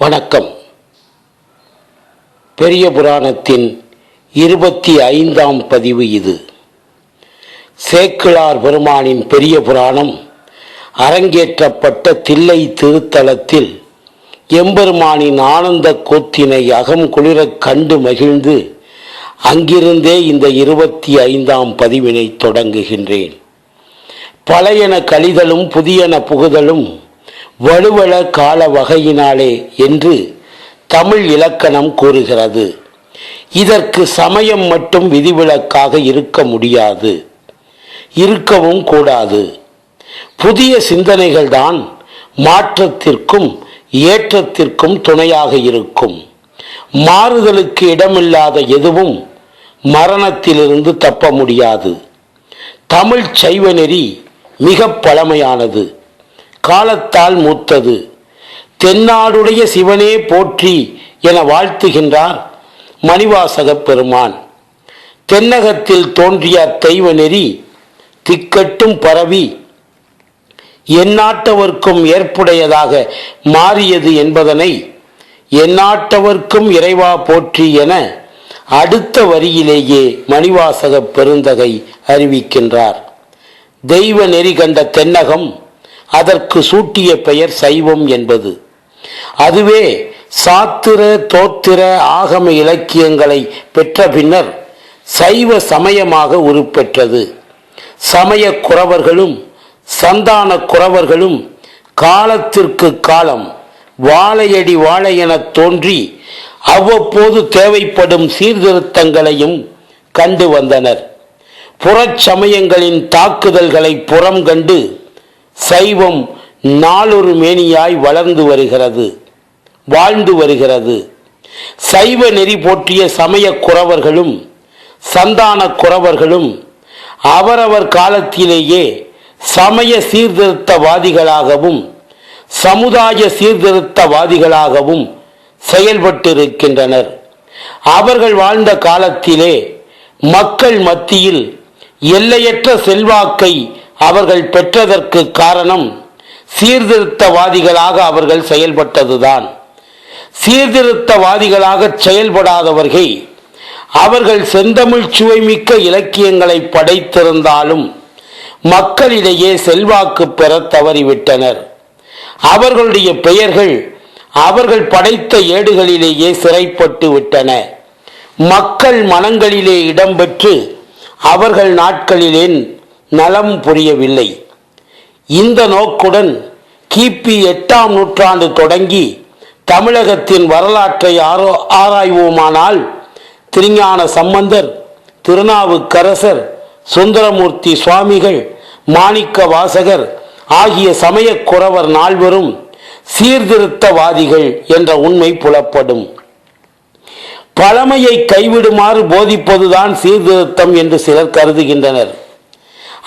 வணக்கம். பெரிய புராணத்தின் இருபத்தி ஐந்தாம் பதிவு இது. சேக்கிழார் பெருமானின் பெரிய புராணம் அரங்கேற்றப்பட்ட தில்லை திருத்தலத்தில் எம்பெருமானின் ஆனந்த கூத்தினை அகம் குளிரக் கண்டு மகிழ்ந்து அங்கிருந்தே இந்த இருபத்தி ஐந்தாம் பதிவினை தொடங்குகின்றேன். பழையன கழிதலும் புதியன புகுதலும் வலுவள கால வகையினாலே என்று தமிழ் இலக்கணம் கூறுகிறது. இதற்கு சமயம் மட்டும் விதிவிலக்காக இருக்க முடியாது. இருக்கவும் கூடாது. புதிய சிந்தனைகள்தான் மாற்றத்திற்கும் ஏற்றத்திற்கும் துணையாக இருக்கும். மாறுதலுக்கு இடமில்லாத எதுவும் மரணத்திலிருந்து தப்ப முடியாது. தமிழ் சைவ நெறி மிக பழமையானது. காலத்தால் மூத்தது. தென்னாடுடைய சிவனே போற்றி என வாழ்த்துகின்றார் மணிவாசகப் பெருமான். தென்னகத்தில் தோன்றிய தெய்வ நெறி திக்கட்டும் பரவி எந்நாட்டவர்க்கும் ஏற்புடையதாக மாறியது என்பதனை எந்நாட்டவர்க்கும் இறைவா போற்றி என அடுத்த வரியிலேயே மணிவாசக பெருந்தகை அறிவிக்கின்றார். தெய்வ நெறி கண்ட தென்னகம் அதற்கு சூட்டிய பெயர் சைவம் என்பது. அதுவே சாத்திர தோத்திர ஆகம இலக்கியங்களை பெற்ற பின்னர் சைவ சமயமாக உருப்பெற்றது. சமய குறவர்களும் சந்தான குறவர்களும் காலத்திற்கு காலம் வாழையடி வாழை எனத் தோன்றி அவ்வப்போது தேவைப்படும் சீர்திருத்தங்களையும் கண்டு வந்தனர். புறச்சமயங்களின் தாக்குதல்களை புறம் கண்டு சைவம் நாளொரு மேனியாய் வளர்ந்து வருகிறது வாழ்ந்து வருகிறது. சைவ நெறி போற்றிய சமய குறவர்களும் சந்தான குறவர்களும் அவரவர் காலத்திலேயே சமய சீர்திருத்தவாதிகளாகவும் சமுதாய சீர்திருத்தவாதிகளாகவும் செயல்பட்டிருக்கின்றனர். அவர்கள் வாழ்ந்த காலத்திலே மக்கள் மத்தியில் எல்லையற்ற செல்வாக்கை அவர்கள் பெற்றதற்கு காரணம் சீர்திருத்தவாதிகளாக அவர்கள் செயல்பட்டதுதான். சீர்திருத்தவாதிகளாக செயல்படாதவர்கள் அவர்கள் செந்தமிழ் சுவைமிக்க இலக்கியங்களை படைத்திருந்தாலும் மக்களிடையே செல்வாக்கு பெற தவறிவிட்டனர். அவர்களுடைய பெயர்கள் அவர்கள் படைத்த ஏடுகளிலேயே சிறைப்பட்டு விட்டன. மக்கள் மனங்களிலே இடம்பெற்று அவர்கள் நாட்களிலே நலம் புரியவில்லை. இந்த நோக்குடன் கிபி எட்டாம் நூற்றாண்டு தொடங்கி தமிழகத்தின் வரலாற்றை ஆரோ ஆராய்வோமானால் திருஞான சம்பந்தர் திருநாவுக்கரசர் சுந்தரமூர்த்தி சுவாமிகள் மாணிக்க வாசகர் ஆகிய சமயக்குறவர் நால்வரும் சீர்திருத்தவாதிகள் என்ற உண்மை புலப்படும். பழமையை கைவிடுமாறு போதிப்பதுதான் சீர்திருத்தம் என்று சிலர் கருதுகின்றனர்.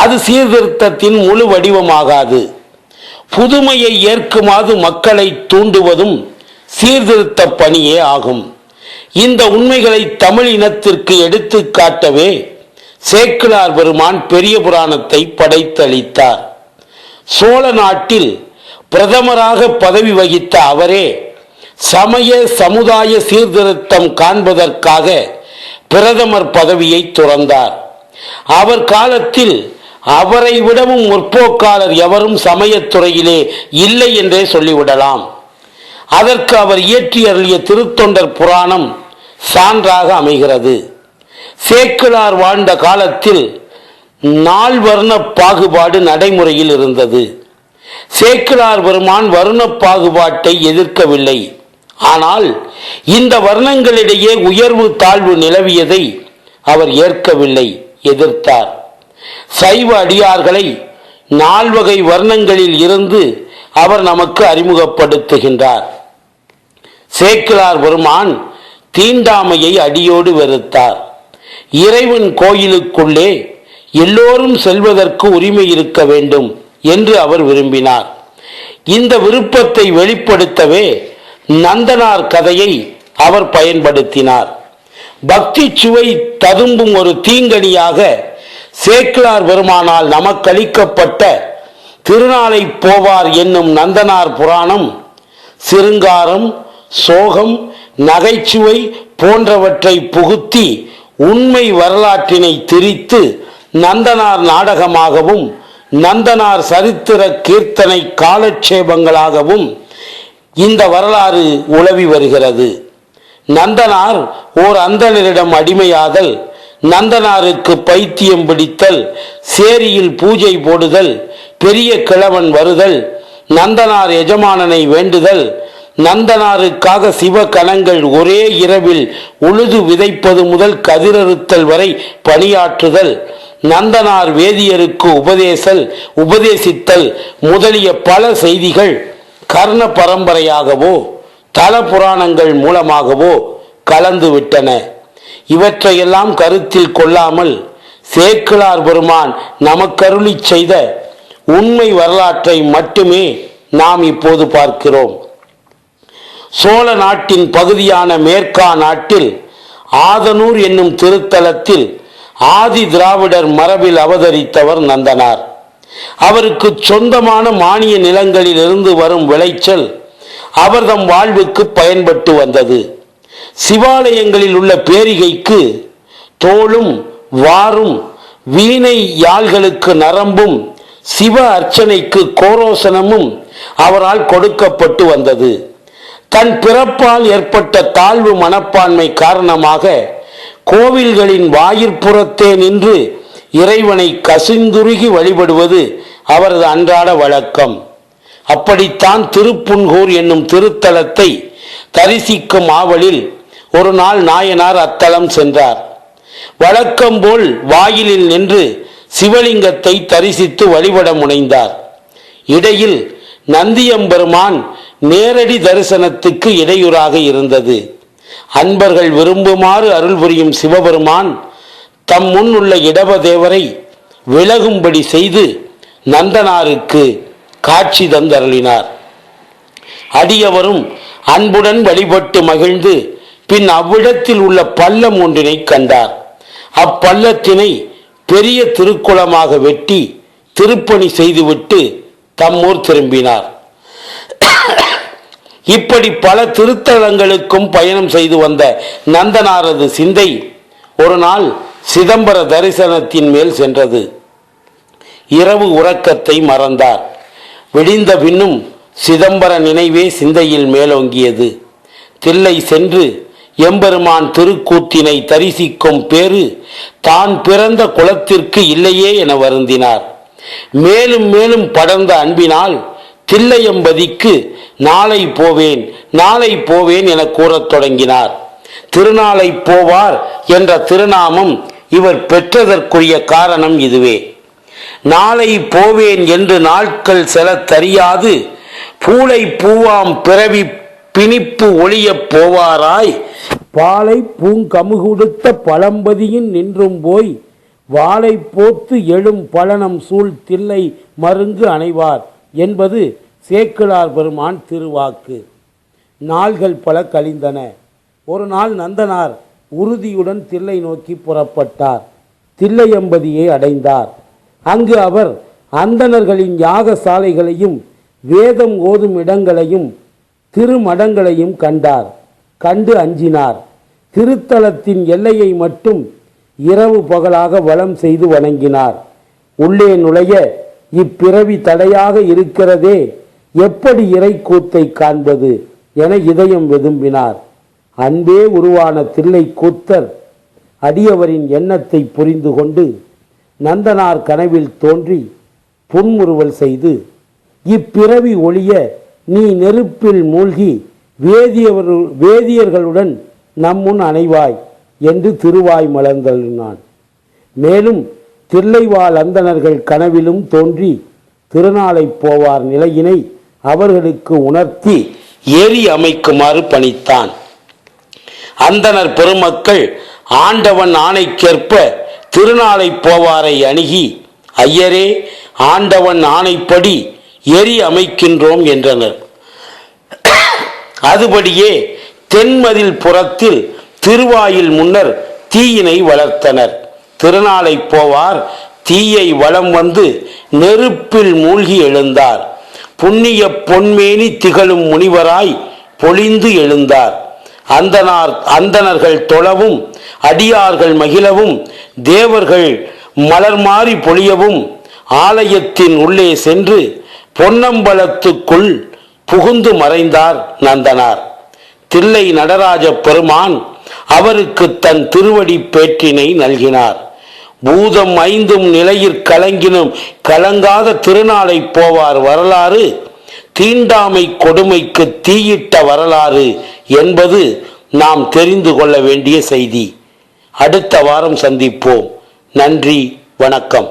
அது சீர்திருத்தத்தின் முழு வடிவமாகாது. புதுமையை ஏற்குமாறு மக்களை தூண்டுவதும் சீர்திருத்த பணியே ஆகும். இந்த உண்மைகளை தமிழ் இனத்திற்கு எடுத்து காட்டவே சேக்கிழார் பெருமான் பெரிய புராணத்தை படைத்தளித்தார். சோழ நாட்டில் பிரதமராக பதவி வகித்த அவரே சமய சமுதாய சீர்திருத்தம் காண்பதற்காக பிரதமர் பதவியை துறந்தார். அவர் காலத்தில் அவரை விடவும் முற்போக்காளர் எவரும் சமயத்துறையிலே இல்லை என்றே சொல்லிவிடலாம். அதற்கு அவர் இயற்றி அருளிய திருத்தொண்டர் புராணம் சான்றாக அமைகிறது. சேக்கிழார் வாழ்ந்த காலத்தில் நால்வர்ண பாகுபாடு நடைமுறையில் இருந்தது. சேக்கிழார் பெருமான் வருண பாகுபாட்டை எதிர்க்கவில்லை. ஆனால் இந்த வர்ணங்களிடையே உயர்வு தாழ்வு நிலவியதை அவர் ஏற்கவில்லை எதிர்த்தார். சைவ அடியார்களை நால்வகை வர்ணங்களில் இருந்து அவர் நமக்கு அறிமுகப்படுத்துகின்றார். சேக்கிழார் பெருமான் தீண்டாமையை அடியோடு வெறுத்தார். இறைவன் கோயிலுக்குள்ளே எல்லோரும் செல்வதற்கு உரிமை இருக்க வேண்டும் என்று அவர் விரும்பினார். இந்த விருப்பத்தை வெளிப்படுத்தவே நந்தனார் கதையை அவர் பயன்படுத்தினார். பக்தி சுவை ததும்பும் ஒரு தீங்கனியாக சேக்கிழார் பெருமானால் நமக்களிக்கப்பட்ட திருநாளை போவார் என்னும் நந்தனார் புராணம் சிருங்காரம் சோகம் நகைச்சுவை போன்றவற்றை புகுத்தி உண்மை வரலாற்றினை திரித்து நந்தனார் நாடகமாகவும் நந்தனார் சரித்திர கீர்த்தனை காலட்சேபங்களாகவும் இந்த வரலாறு உலவி வருகிறது. நந்தனார் ஓர் அந்தனரிடம் அடிமையாதல் நந்தனாருக்கு பைத்தியம் பிடித்தல் சேரியில் பூஜை போடுதல் பெரிய கிழவன் வருதல் நந்தனார் எஜமானனை வேண்டுதல் நந்தனாருக்காக சிவகணங்கள் ஒரே இரவில் உழுது விதைப்பது முதல் கதிரறுத்தல் வரை பணியாற்றுதல் நந்தனார் வேதியருக்கு உபதேசல் உபதேசித்தல் முதலிய பல செய்திகள் கர்ண பரம்பரையாகவோ தல புராணங்கள் மூலமாகவோ கலந்து விட்டன இவற்றையெல்லாம் கருத்தில் கொள்ளாமல் சேக்கிழார் பெருமான் நமக்கருளிச் செய்த உண்மை வரலாற்றை மட்டுமே நாம் இப்போது பார்க்கிறோம். சோழ நாட்டின் பகுதியான மேற்கா நாட்டில் ஆதனூர் என்னும் திருத்தலத்தில் ஆதி திராவிடர் மரபில் அவதரித்தவர் நந்தனார். அவருக்கு சொந்தமான மானிய நிலங்களில் இருந்து வரும் விளைச்சல் அவர்தம் வாழ்வுக்கு பயன்பட்டு வந்தது. சிவாலயங்களில் உள்ள பேரிகைக்கு தோளும் வாரும் வீணை யாழ்களுக்கு நரம்பும் சிவ அர்ச்சனைக்கு கோரோசனமும் அவரால் கொடுக்கப்பட்டு வந்தது. தன் பிறப்பால் ஏற்பட்ட தாழ்வு மனப்பான்மை காரணமாக கோவில்களின் வாயிற்புறத்தே நின்று இறைவனை கசிந்துருகி வழிபடுவது அவரது அன்றாட வழக்கம். அப்படித்தான் திருப்புன்கூர் என்னும் திருத்தலத்தை தரிசிக்கும் ஆவலில் ஒரு நாள் நாயனார் அத்தலம் சென்றார். வழக்கம் போல் வாயிலில் நின்று சிவலிங்கத்தை தரிசித்து வழிபட முனைந்தார். இடையில் நந்தியம்பெருமான் நேரடி தரிசனத்துக்கு இடையூறாக இருந்தது. அன்பர்கள் விரும்புமாறு அருள் புரியும் சிவபெருமான் தம் முன் உள்ள இடபதேவரை விலகும்படி செய்து நந்தனாருக்கு காட்சி தந்தருளினார். அடியவரும் அன்புடன் வழிபட்டு மகிழ்ந்து பின் அவ்விடத்தில் உள்ள பள்ளம் ஒன்றினை கண்டார். அப்பள்ளத்தினை பெரிய திருக்குளமாக வெட்டி திருப்பணி செய்துவிட்டு தம்மூர் திரும்பினார். இப்படி பல திருத்தலங்களுக்கும் பயணம் செய்து வந்த நந்தனாரது சிந்தை ஒரு நாள் சிதம்பர தரிசனத்தின் மேல் சென்றது. இரவு உறக்கத்தை மறந்தார். விடிந்த பின்னும் சிதம்பர நினைவே சிந்தையில் மேலோங்கியது. தில்லை சென்று எம்பெருமான் திருக்கூத்தினை தரிசிக்கும் பேரு தான் பிறந்த குலத்திற்கு இல்லையே என வருந்தினார். மேலும் மேலும் படர்ந்த அன்பினால் தில்லையம்பதிக்கு நாளை போவேன் நாளை போவேன் என கூறத் தொடங்கினார். திருநாளை போவார் என்ற திருநாமம் இவர் பெற்றதற்குரிய காரணம் இதுவே. நாளை போவேன் என்று நாட்கள் செலத் தறியாது பூளை பூவாம் பிறவி பிணிப்பு ஒளியப் போவாராய். பாலை பூங்கமுகுடுத்த பழம்பதியின் நின்றும் போய் வாளை போத்து எழும் பலனம் சூழ் தில்லை மருங்கு அணைவார் என்பது சேக்கிழார் பெருமான் திருவாக்கு. நாள்கள் பல கழிந்தன. ஒரு நாள் நந்தனார் உறுதியுடன் தில்லை நோக்கி புறப்பட்டார். தில்லையம்பதியை அடைந்தார். அங்கு அவர் அந்தணர்களின் யாகசாலைகளையும் வேதம் ஓதும் இடங்களையும் திருமடங்களையும் கண்டார் கண்டு அஞ்சினார். திருத்தலத்தின் எல்லையை மட்டும் இரவு பகலாக வளம் செய்து வணங்கினார். உள்ளே நுழைய இப்பிறவி தடையாக இருக்கிறதே எப்படி இறைக்கூத்தை காண்பது என இதயம் வெதும்பினார் அன்பே உருவான தில்லை கூத்தர் அடியவரின் எண்ணத்தை புரிந்து கொண்டு நந்தனார் கனவில் தோன்றி புன்முறுவல் செய்து இப்பிறவி ஒளிய நீ நெருப்பில் மூழ்கி வேதியவர் வேதியர்களுடன் நம்முன் அணைவாய் என்று திருவாய் மலர்ந்தள்ளினான். மேலும் தில்லைவாழ் அந்தணர்கள் கனவிலும் தோன்றி திருநாளை போவார் நிலையினை அவர்களுக்கு உணர்த்தி ஏறி அமைக்குமாறு பணித்தான். அந்தணர் பெருமக்கள் ஆண்டவன் ஆணைக்கேற்ப திருநாளை போவாரை அணுகி ஐயரே ஆண்டவன் ஆணைப்படி எரி அமைக்கின்றோம் என்றனர். அதுபடியே தென்மதில் புறத்தில் திருவாயில் முன்னர் தீயினை வளர்த்தனர். திருநாளை போவார் தீயை வளம் வந்து நெருப்பில் மூழ்கி எழுந்தார். புண்ணிய பொன்மேனி திகழும் முனிவராய் பொழிந்து எழுந்தார். அந்தனார் அந்தனர்கள் தொழவும் அடியார்கள் மகிழவும் தேவர்கள் மலர் மாறி பொழியவும் ஆலயத்தின் உள்ளே சென்று பொன்னம்பலத்துக்குள் புகுந்து மறைந்தார் நந்தனார். தில்லை நடராஜ பெருமான் அவருக்கு தன் திருவடி பேற்றினை நல்கினார். பூதம் ஐந்தும் நிலையிற் கலங்கினும் கலங்காத திருநாளை போவார் வரலாறு தீண்டாமை கொடுமைக்கு தீயிட்ட வரலாறு என்பது நாம் தெரிந்து கொள்ள வேண்டிய செய்தி. அடுத்த வாரம் சந்திப்போம். நன்றி வணக்கம்.